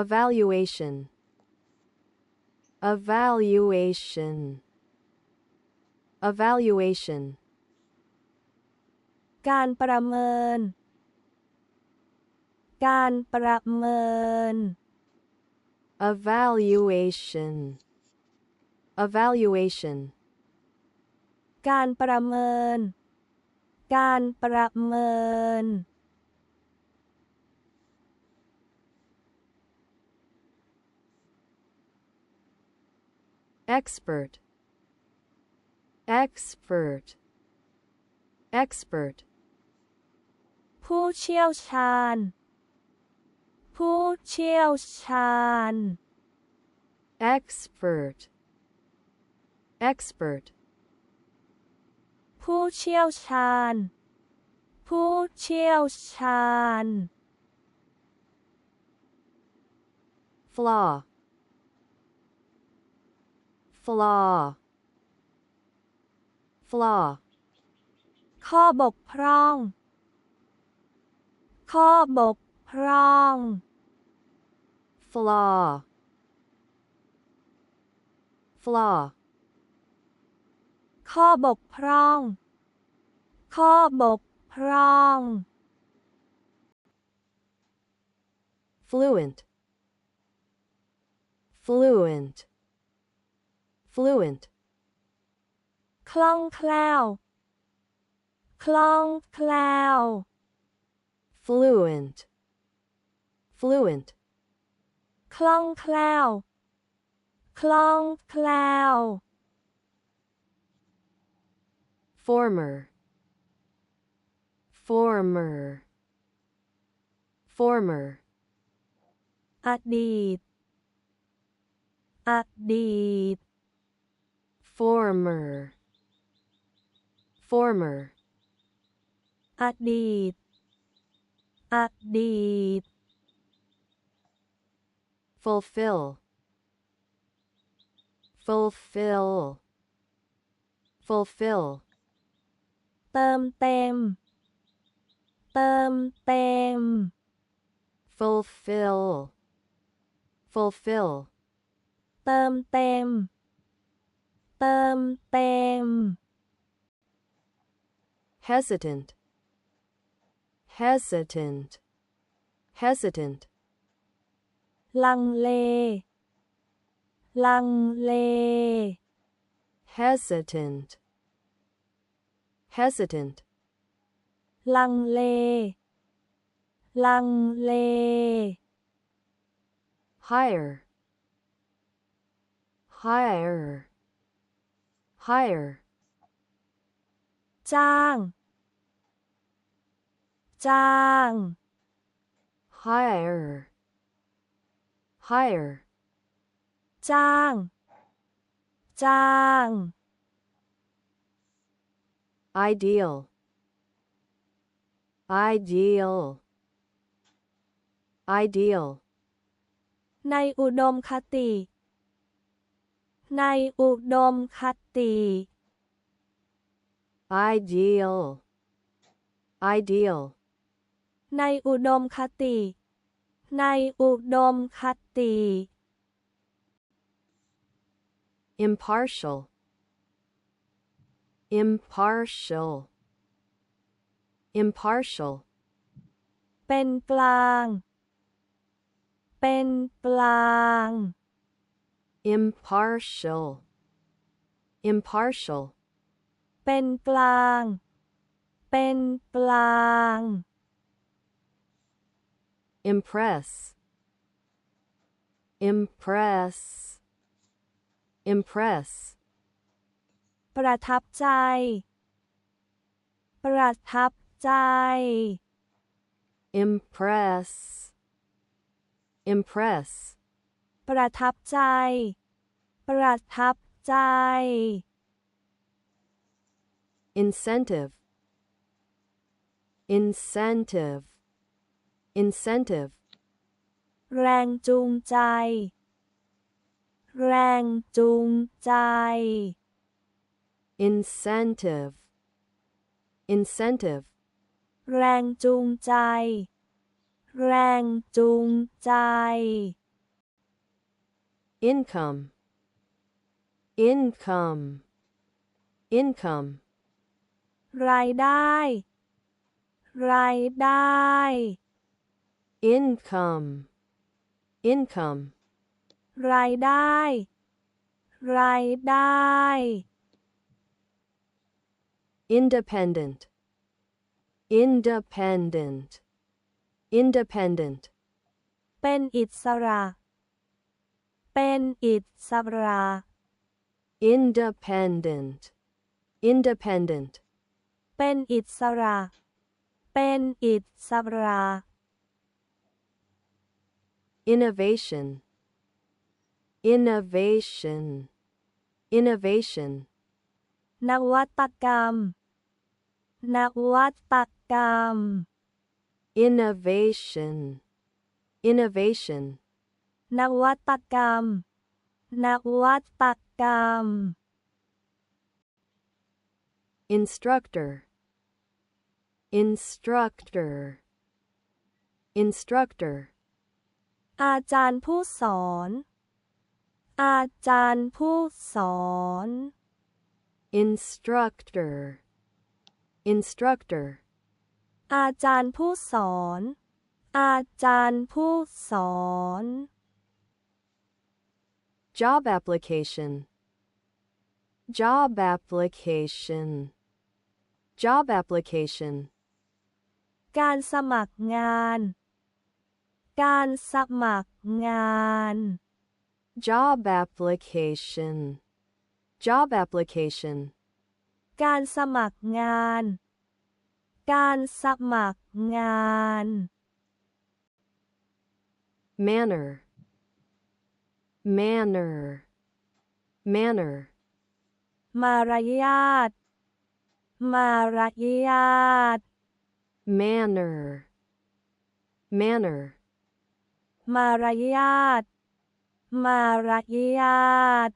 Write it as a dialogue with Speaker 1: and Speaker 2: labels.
Speaker 1: evaluation evaluation evaluation
Speaker 2: การประเมิน การประเมิน
Speaker 1: evaluation evaluation
Speaker 2: การประเมิน การประเมิน
Speaker 1: expert expert expert
Speaker 2: ผู้เชี่ยวชาญ ผู้เชี่ยวชาญ
Speaker 1: expert expert
Speaker 2: ผู้เชี่ยวชาญ ผู้เชี่ยวชาญ
Speaker 1: flaw Flaw flaw
Speaker 2: ข้อบกพร่อง ข้อบกพร่อง
Speaker 1: flaw flaw
Speaker 2: ข้อบกพร่อง ข้อบกพร่อง
Speaker 1: fluent fluent fluent
Speaker 2: คล่องแคล่ว คล่องแคล่ว
Speaker 1: fluent fluent
Speaker 2: คล่องแคล่ว คล่องแคล่ว
Speaker 1: former former former
Speaker 2: อดีต อดีต
Speaker 1: former former
Speaker 2: อดีต อดีต
Speaker 1: fulfill fulfill fulfill
Speaker 2: เติมเต็ม เติมเต็ม
Speaker 1: fulfill fulfill
Speaker 2: เติมเต็ม เติมเต็ม
Speaker 1: hesitant hesitant hesitant
Speaker 2: ลังเล ลังเล
Speaker 1: hesitant hesitant
Speaker 2: ลังเล ลังเล
Speaker 1: higher higher Higher
Speaker 2: จ้าง จ้าง
Speaker 1: higher higher
Speaker 2: จ้าง จ้าง
Speaker 1: ideal ideal ideal
Speaker 2: ในอุดมคติ ในอุดมคติ
Speaker 1: ideal ideal
Speaker 2: ในอุดมคติ ในอุดมคติ
Speaker 1: impartial impartial impartial
Speaker 2: เป็นกลาง เป็นกลาง
Speaker 1: impartial impartial
Speaker 2: เป็นกลาง เป็นกลาง
Speaker 1: impress impress impress
Speaker 2: ประทับใจ ประทับใจ
Speaker 1: impress impress
Speaker 2: ประทับใจ ประทับใจ
Speaker 1: incentive incentive incentive
Speaker 2: แรงจูงใจ แรงจูงใจ
Speaker 1: incentive incentive
Speaker 2: แรงจูงใจ แรงจูงใจ
Speaker 1: income income income
Speaker 2: รายได้ รายได้
Speaker 1: income income
Speaker 2: รายได้ รายได้
Speaker 1: independent independent independent
Speaker 2: เป็นอิสระ เป็นอิสระ
Speaker 1: independent independent
Speaker 2: เป็นอิสระ เป็นอิสระ
Speaker 1: innovation innovation innovation
Speaker 2: นวัตกรรม นวัตกรรม
Speaker 1: innovation innovation
Speaker 2: นวัตกรรม นวัตก รรม
Speaker 1: instructor instructor instructor
Speaker 2: อาจารย์ผู้สอน อาจารย์ผู้สอน
Speaker 1: instructor instructor
Speaker 2: อาจารย์ผู้สอน อาจารย์ผู้สอน
Speaker 1: job application job application job application
Speaker 2: การสมัครงาน การสมัครงาน
Speaker 1: job application job application
Speaker 2: การสมัครงาน การสมัครงาน
Speaker 1: manner manner manner
Speaker 2: มารยาท มารยาท
Speaker 1: manner manner
Speaker 2: มารยาท มารยาท